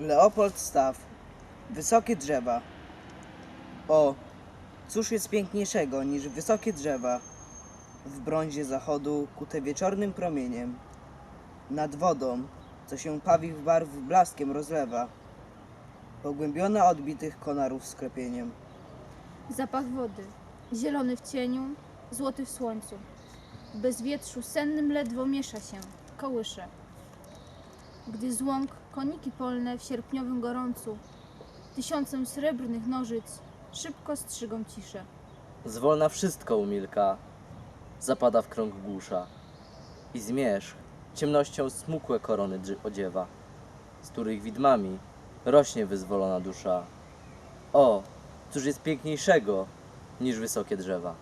Leopold Staw. Wysokie drzewa. O, cóż jest piękniejszego niż wysokie drzewa w brązie zachodu kute wieczornym promieniem. Nad wodą, co się pawich barw blaskiem rozlewa, pogłębiona odbitych konarów sklepieniem. Zapach wody, zielony w cieniu, złoty w słońcu. W bezwietrzu sennym ledwo miesza się, kołysze. Gdy z łąk koniki polne w sierpniowym gorącu, tysiącem srebrnych nożyc szybko strzygą ciszę. Zwolna wszystko umilka, zapada w krąg głusza i zmierzch ciemnością smukłe korony odziewa, z których widmami rośnie wyzwolona dusza. O, cóż jest piękniejszego niż wysokie drzewa.